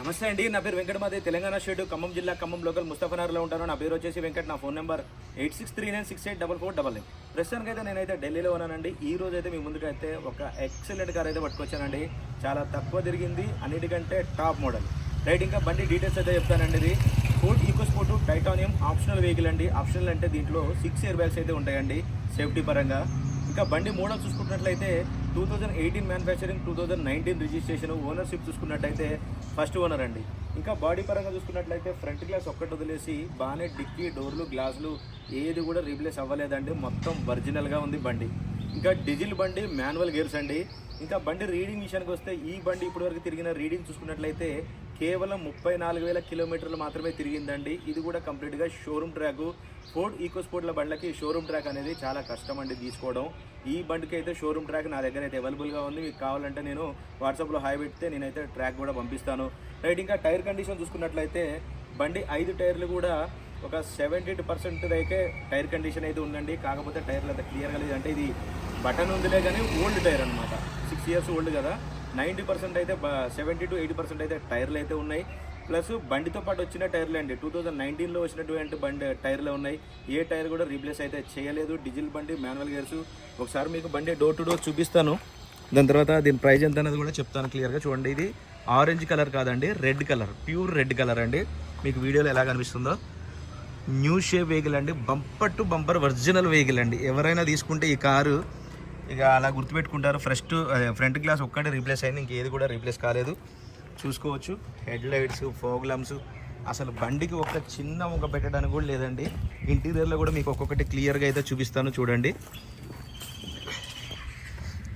నమస్తే అండి నా పేరు వెంకటమాది తెలంగాణ స్టేట్ ఖమ్మం జిల్లా ఖమ్మం లోకల్ ముస్తఫనగర్లో ఉంటాను. నా పేరు వచ్చేసి వెంకట్ నా phone number eight six three nine six eight double four double nine ప్రస్తుతానికి అయితే నేనైతే ఢిల్లీలో ఉన్నానండి. ఈ రోజు అయితే మీ ముందుకైతే అయితే ఒక ఎక్సలెంట్ కార్ అయితే పట్టుకొచ్చానండి. చాలా తక్కువ తిరిగింది అన్నిటికంటే టాప్ మోడల్ రైట్ ఇంకా బండి డీటెయిల్స్ అయితే చెప్తానండి ఇది. Ford EcoSport Titanium optional vehicle అండి. ఆప్షనల్ అంటే దీంట్లో సిక్స్ ఇయర్ బ్యాగ్స్ అయితే ఉంటాయండి సేఫ్టీ పరంగా. ఇంకా బండి మోడల్ చూసుకున్నట్లయితే two thousand eighteen manufacturing two thousand nineteen registration ownership చూసుకున్నట్టయితే ఫస్ట్ ఓనర్ అండి. ఇంకా బాడీ పరంగా చూసుకున్నట్లయితే ఫ్రంట్ గ్లాస్ ఒక్కటి వదిలేసి బాగానే డిక్కీ డోర్లు గ్లాసులు ఏది కూడా రీప్లేస్ అవ్వలేదండి. మొత్తం ఒరిజినల్గా ఉంది బండి. ఇంకా డీజిల్ బండి మాన్యువల్ గేర్స్ అండి. ఇంకా బండి రీడింగ్ విషయానికి వస్తే ఈ బండి ఇప్పటివరకు తిరిగిన రీడింగ్ చూసుకున్నట్లయితే కేవలం ముప్పై నాలుగు వేల కిలోమీటర్లు మాత్రమే తిరిగిందండి. ఇది కూడా కంప్లీట్గా షోరూమ్ ట్రాక్. ఫోర్డ్ ఈకో స్పోర్ట్ల బండ్లకి షోరూమ్ ట్రాక్ అనేది చాలా కష్టం అండి తీసుకోవడం. ఈ బండికి అయితే షోరూమ్ ట్రాక్ నా దగ్గర అయితే అవైలబుల్గా ఉంది. మీకు కావాలంటే నేను వాట్సాప్లో హాయ్ పెడితే నేనైతే ట్రాక్ కూడా పంపిస్తాను. రైట్ ఇంకా టైర్ కండిషన్ చూసుకున్నట్లయితే బండి ఐదు టైర్లు కూడా ఒక సెవెంటీ పర్సెంట్ అయితే టైర్ కండిషన్ అయితే ఉందండి. కాకపోతే టైర్లు అయితే క్లియర్గా లేదు అంటే ఇది బటన్ ఉందిలే కానీ ఓల్డ్ టైర్ అనమాట సిక్స్ ఇయర్స్ ఓల్డ్ కదా. నైంటీ పర్సెంట్ అయితే సెవెంటీ టు ఎయిటీ పర్సెంట్ అయితే టైర్లు అయితే ఉన్నాయి. ప్లస్ బండితో పాటు వచ్చిన టైర్లే అండి. టూ థౌజండ్ నైన్టీన్లో వచ్చినటువంటి బండి టైర్లే ఉన్నాయి. ఏ టైర్ కూడా రీప్లేస్ అయితే చేయలేదు. డీజిల్ బండి మాన్యువల్ గేర్స్. ఒకసారి మీకు బండి డోర్ టు డోర్ చూపిస్తాను. దాని తర్వాత దీని ప్రైజ్ ఎంత అనేది కూడా చెప్తాను క్లియర్గా చూడండి. ఇది ఆరెంజ్ కలర్ కాదండి red colour. Pure red colour అండి. మీకు వీడియోలో ఎలా కనిపిస్తుందో. న్యూ షేప్ వెహికల్ అండి. Bumper to bumper original vehicle అండి. ఎవరైనా తీసుకుంటే ఈ కారు ఇక అలా గుర్తుపెట్టుకుంటారు. ఫ్రెస్ట్ ఫ్రంట్ గ్లాస్ ఒక్కటే రీప్లేస్ అయింది. ఇంకేది కూడా రీప్లేస్ కాలేదు. చూసుకోవచ్చు. హెడ్ లైట్స్ ఫోగ్ లంప్స్ అసలు బండికి ఒక చిన్న ఒక పెట్టడానికి కూడా లేదండి. ఇంటీరియర్లో కూడా మీకు ఒక్కొక్కటి క్లియర్గా అయితే చూపిస్తాను చూడండి.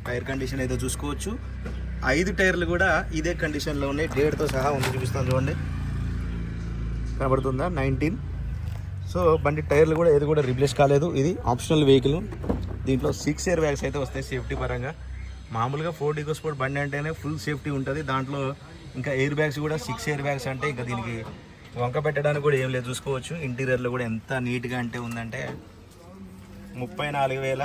టైర్ కండిషన్ అయితే చూసుకోవచ్చు. ఐదు టైర్లు కూడా ఇదే కండిషన్లో ఉన్నాయి. డేట్తో సహా ఉంది చూపిస్తాను చూడండి. కనబడుతుందా? నైన్టీన్ సో బండి టైర్లు కూడా ఏది కూడా రీప్లేస్ కాలేదు. ఇది ఆప్షనల్ వెహికల్ దీంట్లో సిక్స్ ఇయర్ బ్యాగ్స్ అయితే వస్తాయి సేఫ్టీ పరంగా. మామూలుగా ఫోర్ డిగో స్పోర్ట్ బండి అంటేనే ఫుల్ సేఫ్టీ ఉంటుంది. దాంట్లో ఇంకా ఎయిర్ బ్యాగ్స్ కూడా సిక్స్ ఇయర్ బ్యాగ్స్ అంటే ఇంకా దీనికి వంక పెట్టడానికి కూడా ఏం లేదు. చూసుకోవచ్చు. ఇంటీరియర్లో కూడా ఎంత నీట్గా అంటే ఉందంటే ముప్పై నాలుగు వేల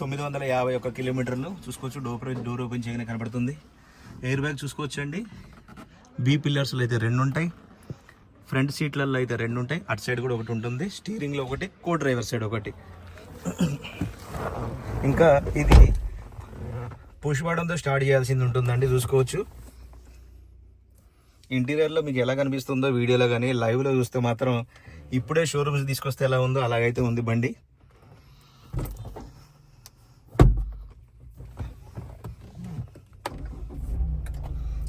తొమ్మిది వందల యాభై ఒక్క కిలోమీటర్లు. చూసుకోవచ్చు. డోర్ డోర్ ఓపెన్ చేయగానే కనబడుతుంది. ఎయిర్ బ్యాగ్ చూసుకోవచ్చు అండి బీ పిల్లర్స్లో అయితే రెండు ఉంటాయి. ఫ్రంట్ సీట్లలో అయితే రెండు ఉంటాయి. అటు సైడ్ కూడా ఒకటి ఉంటుంది. స్టీరింగ్లో ఒకటి కో డ్రైవర్ సైడ్ ఒకటి. ఇంకా ఇది పుష్ స్టార్ట్ చేయాల్సింది ఉంటుందండి చూసుకోవచ్చు. ఇంటీరియర్లో మీకు ఎలా కనిపిస్తుందో వీడియోలో కానీ లైవ్లో చూస్తే మాత్రం ఇప్పుడే షోరూమ్స్ తీసుకొస్తే ఎలా ఉందో అలాగైతే ఉంది బండి.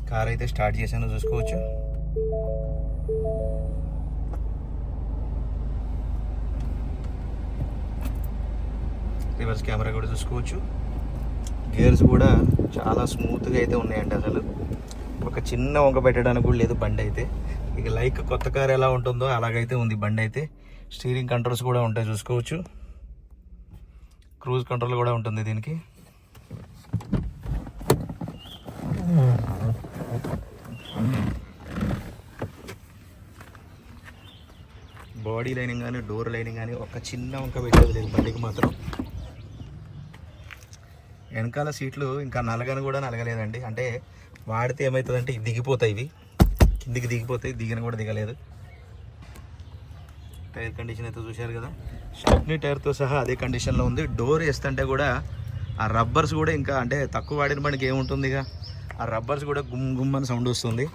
కార్ అయితే స్టార్ట్ చేశాను చూసుకోవచ్చు. రివర్స్ కెమెరా కూడా చూసుకోవచ్చు. గేర్స్ కూడా చాలా స్మూత్గా అయితే ఉన్నాయండి అసలు. ఒక చిన్న వంక పెట్టడానికి కూడా లేదు బండి అయితే. ఇక లైక్ కొత్త కార్ ఎలా ఉంటుందో అలాగైతే ఉంది బండి అయితే. స్టీరింగ్ కంట్రోల్స్ కూడా ఉంటాయి చూసుకోవచ్చు. క్రూజ్ కంట్రోల్ కూడా ఉంటుంది దీనికి. బాడీ లైనింగ్ కానీ డోర్ లైనింగ్ కానీ ఒక చిన్న వంక పెట్టేది లేదు బండికి మాత్రం. వెనకాల సీట్లు ఇంకా నలగని కూడా నలగలేదండి. అంటే వాడితే ఏమవుతుందంటే ఇవి దిగిపోతాయి ఇవి. కిందికి దిగిపోతాయి దిగిన కూడా దిగలేదు. టైర్ కండిషన్ అయితే చూశారు కదా. స్టెప్నీ టైర్తో సహా అదే కండిషన్లో ఉంది. డోర్ వేస్తుంటే కూడా ఆ రబ్బర్స్ కూడా ఇంకా అంటే తక్కువ వాడిన బండికి ఏముంటుంది ఇక ఆ రబ్బర్స్ కూడా గుమ్ గుమ్ అని సౌండ్ వస్తుంది.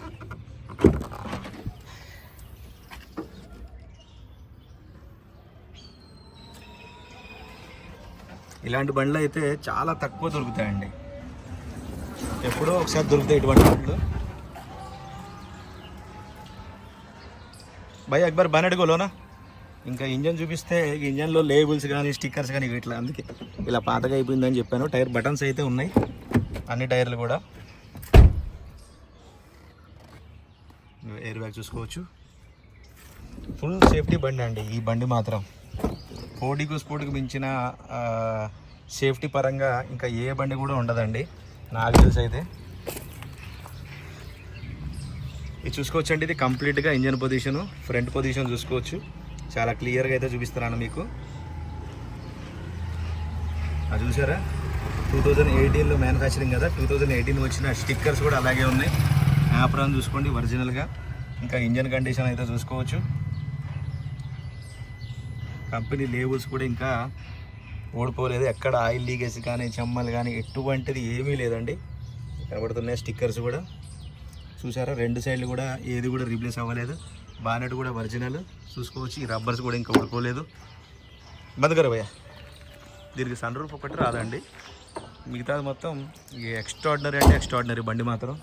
ఇలాంటి బండ్లు అయితే చాలా తక్కువ దొరుకుతాయండి. ఎప్పుడో ఒకసారి దొరుకుతాయి ఇటువంటి బండ్లు. భయ్ అక్బర్ బనడుగోలోనా ఇంకా ఇంజన్ చూపిస్తే ఇంజన్లో లేబుల్స్ కానీ స్టిక్కర్స్ కానీ ఇట్లా అందుకే. ఇలా పాతగా అయిపోయిందని చెప్పాను. టైర్ బటన్స్ అయితే ఉన్నాయి. అన్ని టైర్లు కూడా. ఎయిర్ బ్యాగ్ చూసుకోవచ్చు. ఫుల్ సేఫ్టీ బండి అండి. ఈ బండి మాత్రం. ఫోర్డీకు స్పోర్ట్కి మించిన సేఫ్టీ పరంగా ఇంకా ఏ బండి కూడా ఉండదండి. నాకు తెలిసి అయితే. ఇది చూసుకోవచ్చండి ఇది కంప్లీట్గా ఇంజన్ పొజిషను ఫ్రంట్ పొజిషన్ చూసుకోవచ్చు. చాలా క్లియర్గా అయితే చూపిస్తున్నాను మీకు. అది చూసారా? టూ థౌజండ్ ఎయిటీన్లో మ్యానుఫ్యాక్చరింగ్ కదా టూ థౌజండ్ ఎయిటీన్ వచ్చిన స్టిక్కర్స్ కూడా అలాగే ఉన్నాయి. యాప్రాన్ చూసుకోండి ఒరిజినల్గా ఇంకా ఇంజన్ కండిషన్ అయితే చూసుకోవచ్చు. కంపెనీ లేబుల్స్ కూడా ఇంకా ఊడిపోలేదు. ఎక్కడ ఆయిల్ లీకేజ్ కానీ చెమ్మలు కానీ ఎటువంటిది ఏమీ లేదండి. కనబడుతున్నాయి స్టిక్కర్స్ కూడా. చూసారా? రెండు సైడ్లు కూడా ఏది కూడా రీప్లేస్ అవ్వలేదు. బానెట్ కూడా ఒరిజినల్. చూసుకోవచ్చు. ఈ రబ్బర్స్ కూడా ఇంకా ఊడిపోలేదు. బందకర భయ్య. దీనికి సన్ రూఫ్ ఒకటి రాదండి. మిగతాది మొత్తం ఎక్స్ట్రాడినరీ అంటే ఎక్స్ట్రాడినరీ బండి మాత్రం.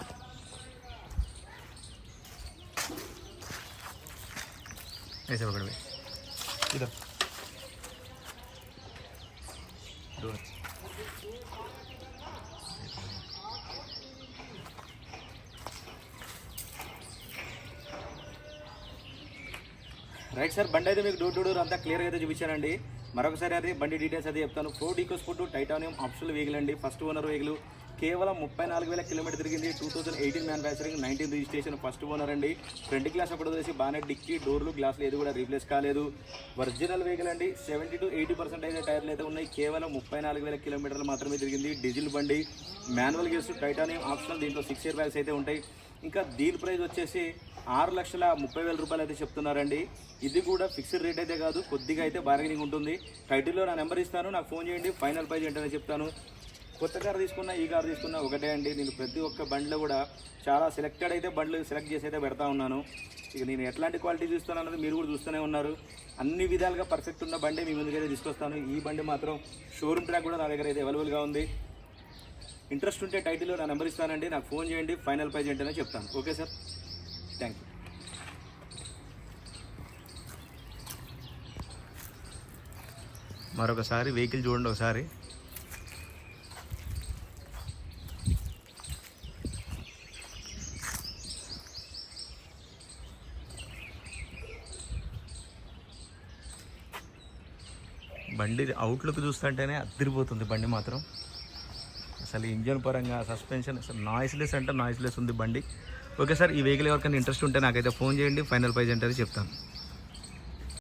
వేసే ఒకటి ఇదా. రైట్ సార్ బండి అయితే మీకు డోర్ టు డోర్ అంతా క్లియర్గా అయితే చూపించానండి. మరొకసారి అది బండి డీటెయిల్స్ అయితే చెప్తాను. Ford EcoSport Titanium option vehicle అండి. First owner vehicle. కేవలం ముప్పై నాలుగు వేల కిలోమీటర్ తిరిగింది two thousand eighteen manufacturing nineteen registration first owner అండి. ఫ్రంట్ గ్లాస్ ఒకటి వచ్చేసి బాగానే డిక్కీ డోర్లు గ్లాసులు ఏది కూడా రీప్లేస్ కాలేదు. ఒరిజినల్ వెహికల్ అండి. సెవెంటీ టు ఎయిటీ పర్సెంట్ అయితే టైర్లు అయితే ఉన్నాయి. కేవలం ముప్పై నాలుగు వేల కిలోమీటర్లు మాత్రమే తిరిగింది. డీజిల్ బండి మాన్యువల్ గేర్స్ టైటానియం ఆప్షనల్ దీంట్లో సిక్స్ ఇయర్ బ్యాగ్స్ అయితే ఉంటాయి. ఇంకా దీని ప్రైస్ వచ్చేసి ఆరు లక్షల ముప్పై వేల రూపాయలు అయితే చెప్తున్నారండి. ఇది కూడా ఫిక్స్డ్ రేట్ అయితే కాదు కొద్దిగా అయితే బార్గెనింగ్ ఉంటుంది. టైటిల్లో నా నెంబర్ ఇస్తాను నాకు ఫోన్ చేయండి. ఫైనల్ ప్రైజ్ ఏంటనే చెప్తాను. కొత్త కార్ తీసుకున్నా ఈ కార్ తీసుకున్నా ఒకటే అండి. నేను ప్రతి ఒక్క బండిలో కూడా చాలా సెలెక్టెడ్ అయితే బండ్లు సెలెక్ట్ చేసి అయితే పెడతా ఉన్నాను. ఇక నేను ఎట్లాంటి క్వాలిటీ చూస్తాను అన్నది మీరు కూడా చూస్తూనే ఉన్నారు. అన్ని విధాలుగా పర్ఫెక్ట్ ఉన్న బండి మీ ముందుకైతే తీసుకొస్తాను. ఈ బండి మాత్రం షోరూమ్ ట్రాక్ కూడా నా దగ్గర అయితే అవైలబుల్గా ఉంది. ఇంట్రెస్ట్ ఉంటే టైటిల్లో నా నెంబర్ ఇస్తానండి. నాకు ఫోన్ చేయండి. ఫైనల్ ప్రైజ్ ఏంటనే చెప్తాను. ఓకే సార్ థ్యాంక్ యూ మరొకసారి వెహికల్ చూడండి ఒకసారి. బండి అవుట్లుక్ చూస్తుంటేనే అదిరిపోతుంది బండి మాత్రం. అసలు ఇంజన్ పరంగా సస్పెన్షన్ అసలు నాయిస్లెస్ అంటే నాయిస్లెస్ ఉంది బండి. ఓకే సార్ ఈ వెహికల్ ఎవరికైనా ఇంట్రెస్ట్ ఉంటే నాకైతే ఫోన్ చేయండి ఫైనల్ ప్రైజ్ అంటే చెప్తాను.